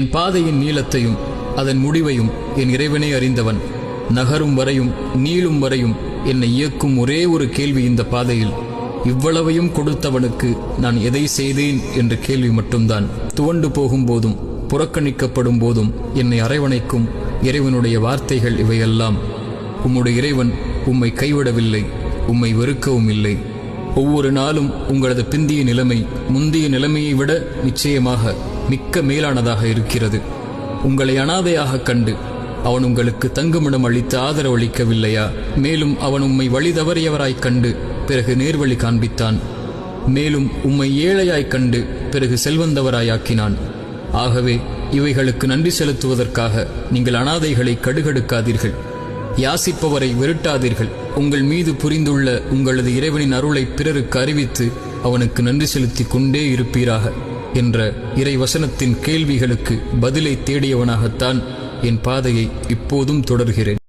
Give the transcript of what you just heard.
என் பாதையின் நீளத்தையும் அதன் முடிவையும் என் இறைவனே அறிந்தவன். நகரும் வரையும் நீளும் வரையும் என்னை இயக்கும் ஒரே ஒரு கேள்வி இந்த பாதையில். இவ்வளவையும் கொடுத்தவனுக்கு நான் எதை செய்தேன் என்ற கேள்வி மட்டும்தான். துவண்டு போகும்போதும் புறக்கணிக்கப்படும் போதும் என்னை அரவணைக்கும் இறைவனுடைய வார்த்தைகள் இவையெல்லாம். உம்முடைய இறைவன் உம்மை கைவிடவில்லை உம்மை வெறுக்கவும் இல்லை. ஒவ்வொரு நாளும் உங்களது பிந்திய நிலைமை முந்தைய நிலைமையை விட நிச்சயமாக மிக்க மேலானதாக இருக்கிறது. உங்களை அனாதையாக கண்டு அவன் உங்களுக்கு தங்குமிடம் அளித்து ஆதரவளிக்கவில்லையா மேலும் அவன் உம்மை வழி தவறியவராய்க் கண்டு பிறகு நேர்வழி காண்பித்தான். மேலும் உம்மை ஏழையாய்க் கண்டு பிறகு செல்வந்தவராயாக்கினான். ஆகவே இவைகளுக்கு நன்றி செலுத்துவதற்காக நீங்கள் அனாதைகளை கடுகடுக்காதீர்கள். யாசிப்பவரை விரட்டாதீர்கள். உங்கள் மீது புரிந்துள்ள உங்களது இறைவனின் அருளை பிறருக்கு அறிவித்து அவனுக்கு நன்றி செலுத்திக் கொண்டே இருப்பீராக என்ற இறை வசனத்தின் கேள்விகளுக்கு பதிலை தேடியவனாகத்தான் என் பாதையை இப்போதும் தொடர்கிறேன்.